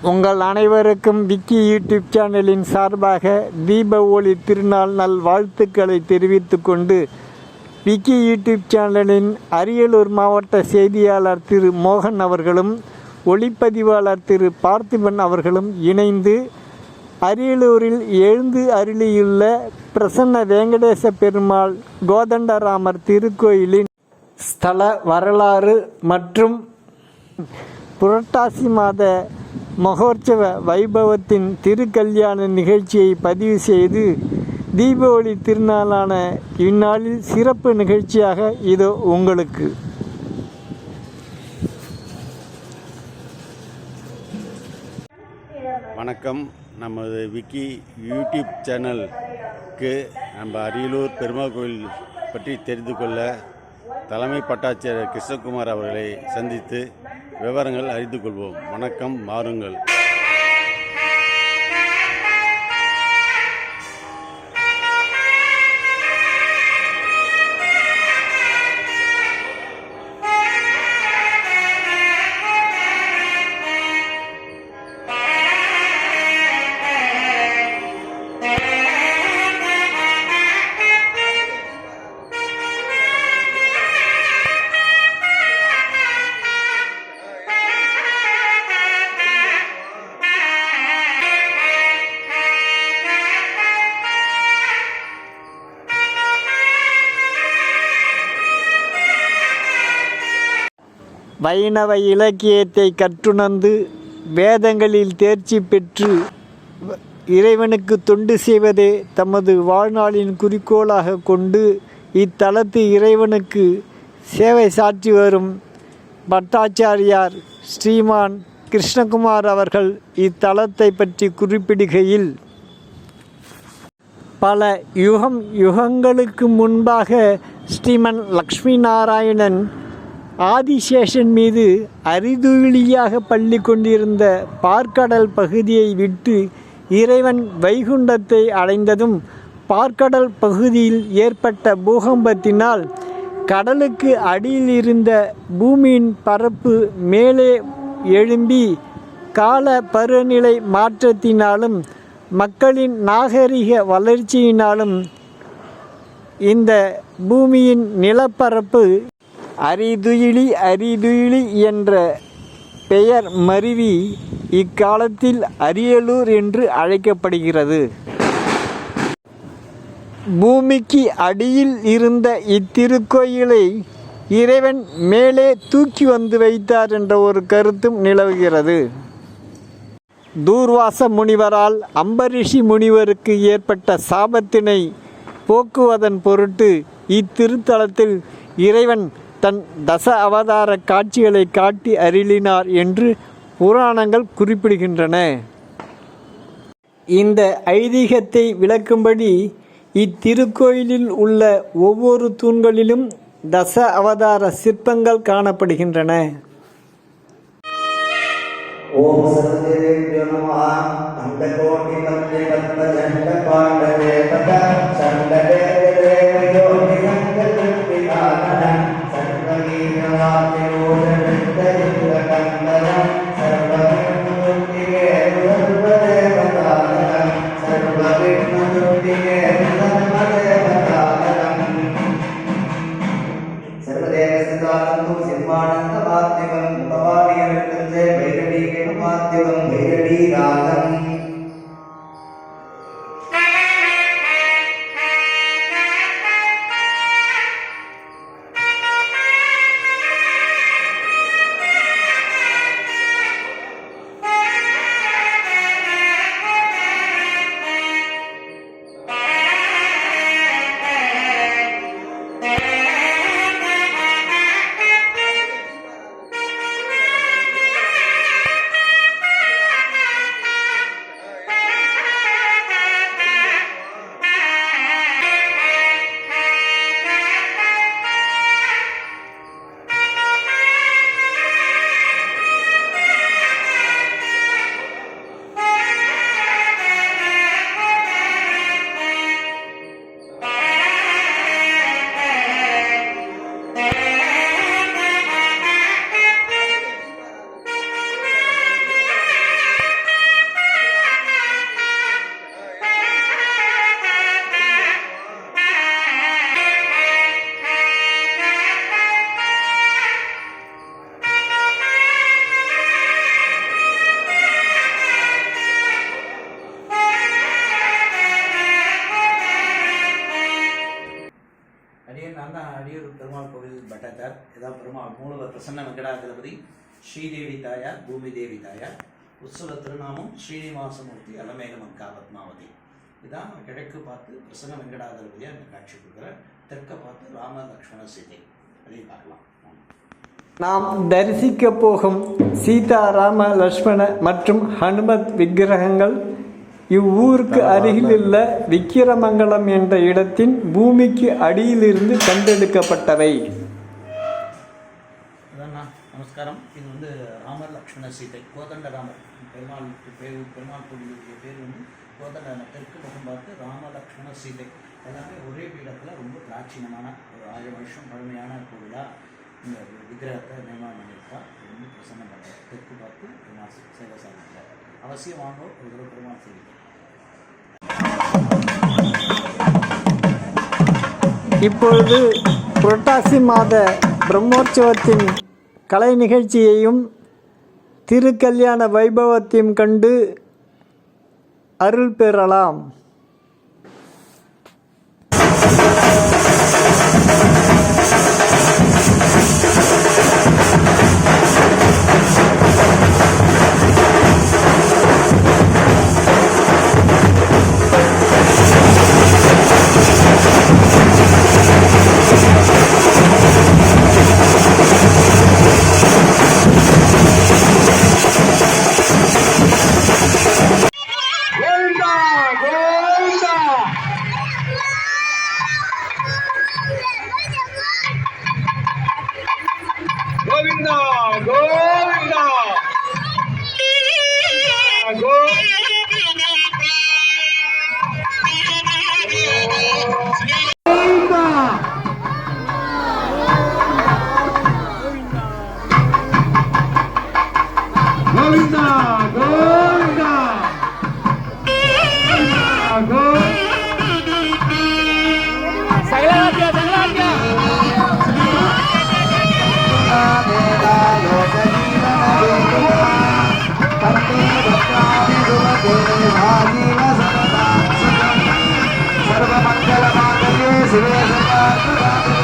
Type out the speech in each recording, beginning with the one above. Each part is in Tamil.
உங்கள் அனைவருக்கும் விக்கி யூடியூப் சேனலின் சார்பாக தீப ஒளி திருநாள் நல் வாழ்த்துக்களை தெரிவித்து கொண்டு விக்கி யூடியூப் சேனலின் அரியலூர் மாவட்ட செய்தியாளர் திரு மோகன் அவர்களும் ஒளிப்பதிவாளர் திரு பார்த்திபன் அவர்களும் இணைந்து அரியலூரில் எழுந்து அருளியுள்ள பிரசன்ன வேங்கடேச பெருமாள் கோதண்டராமர் திருக்கோயிலின் ஸ்தல வரலாறு மற்றும் புரட்டாசி மாத மகோற்சவ வைபவத்தின் திருக்கல்யாண நிகழ்ச்சியை பதிவு செய்து தீபாவளி திருநாளான இந்நாளில் சிறப்பு நிகழ்ச்சியாக இதோ உங்களுக்கு. வணக்கம். நமது விக்கி யூடியூப் சேனலுக்கு நம்ம அரியலூர் பெருமாள் கோயில் பற்றி தெரிந்து கொள்ள தலைமை பட்டாட்சியர் கிருஷ்ணகுமார் அவர்களை சந்தித்து விவரங்கள் அறிந்து கொள்வோம். வணக்கம் மாறுங்கள். வைணவ இலக்கியத்தை கற்றுணர்ந்து வேதங்களில் தேர்ச்சி பெற்று இறைவனுக்கு தொண்டு செய்வதே தமது வாழ்நாளின் குறிக்கோளாக கொண்டு இத்தலத்து இறைவனுக்கு சேவை சாற்றி வரும் பட்டாச்சாரியார் ஸ்ரீமான் கிருஷ்ணகுமார் அவர்கள் இத்தலத்தை பற்றி குறிப்பிடுகையில் பல யுகம் யுகங்களுக்கு முன்பாக ஸ்ரீமன் லக்ஷ்மி நாராயணன் ஆதிசேஷன் மீது அரிதுவிழியாக பள்ளி கொண்டிருந்த பார்க்கடல் பகுதியை விட்டு இறைவன் வைகுண்டத்தை அடைந்ததும் பார்க்கடல் பகுதியில் ஏற்பட்ட பூகம்பத்தினால் கடலுக்கு அடியில் இருந்த பூமியின் பரப்பு மேலே எழும்பி கால பருவநிலை மாற்றத்தினாலும் மக்களின் நாகரிக வளர்ச்சியினாலும் இந்த பூமியின் நிலப்பரப்பு அரிதுயிலி அரிதுயிலி என்ற பெயர் மருவி இக்காலத்தில் அரியலூர் என்று அழைக்கப்படுகிறது. பூமிக்கு அடியில் இருந்த இத்திருக்கோயிலை இறைவன் மேலே தூக்கி வந்து வைத்தார் என்ற ஒரு கருத்தும் நிலவுகிறது. தூர்வாச முனிவரால் அம்பரிஷி முனிவருக்கு ஏற்பட்ட சாபத்தினை போக்குவதன் பொருட்டு இத்திருத்தலத்தில் இறைவன் தன் தச அவதார காட்சிகளை காட்டி அருளினார் என்று புராணங்கள் குறிப்பிடுகின்றன. இந்த ஐதீகத்தை விளக்கும்படி இத்திருக்கோயிலில் உள்ள ஒவ்வொரு தூண்களிலும் தச அவதார சிற்பங்கள் காணப்படுகின்றன. ஓம் சரஸ்வதி நமஹ அண்டகோடி பஞ்சபத்த சண்டபாண்டவே பிரசன்ன வெங்கடாதிபதி ஸ்ரீதேவி தாயார் பூமிதேவி தாயார் உற்சவ திருநாமம் ஸ்ரீனிவாசமூர்த்தி அலமேல மங்கா பத்மாவதி. இதான் கிழக்கு பார்த்து பிரசன்ன வெங்கடாதிபதியாக இந்த காட்சி கொடுக்குறார். தெற்க பார்த்து ராம லக்ஷ்மண சீதை. அதையும் பார்க்கலாம். நாம் தரிசிக்க போகும் சீதா ராம லட்சுமண மற்றும் ஹனுமத் விக்கிரகங்கள் இவ்வூருக்கு அருகிலுள்ள விக்கிரமங்கலம் என்ற இடத்தின் பூமிக்கு அடியிலிருந்து கண்டெடுக்கப்பட்டவை. நமஸ்காரம். இது வந்து ராமர் லக்ஷ்மண சீதை கோதண்ட ராமர். பெருமாள் பேர் பெருமாள் கோவிலுடைய பேர் வந்து கோதண்ட தெற்கு முகம் பார்த்து ராம லக்ஷ்மண சீதை. எல்லாமே ஒரே பீடத்தில் ரொம்ப பிராச்சீனமான ஒரு ஆயிரம் வருஷம் பழமையான கோவிலாக இந்த விக்கிரகத்தை நிர்மாணம் பண்ணியிருக்கா. ரொம்ப பிரசன்னம் பண்ணுறார் தெற்கு பார்த்து பெருமாள் சேவை சாதிக்கிறார் அவசியம் வாங்க ஒரு தடவை பெருமாள் சீதை இப்பொழுது புரட்டாசி மாத பிரம்மோற்சவத்தின் கலை நிகழ்ச்சியையும் திருக்கல்யாண வைபவத்தையும் கண்டு அருள் பெறலாம். Santiago. Bye.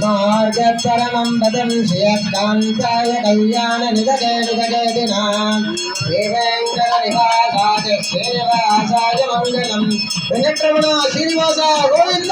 विष्णोर्गत्परमं पदं श्रियकान्ताय कल्याणनिधगे निधगेदिनां श्रीवेङ्कटनिवासाय श्रीनिवासाय मङ्गलं वेङ्कटरमण श्रीनिवास गोविन्द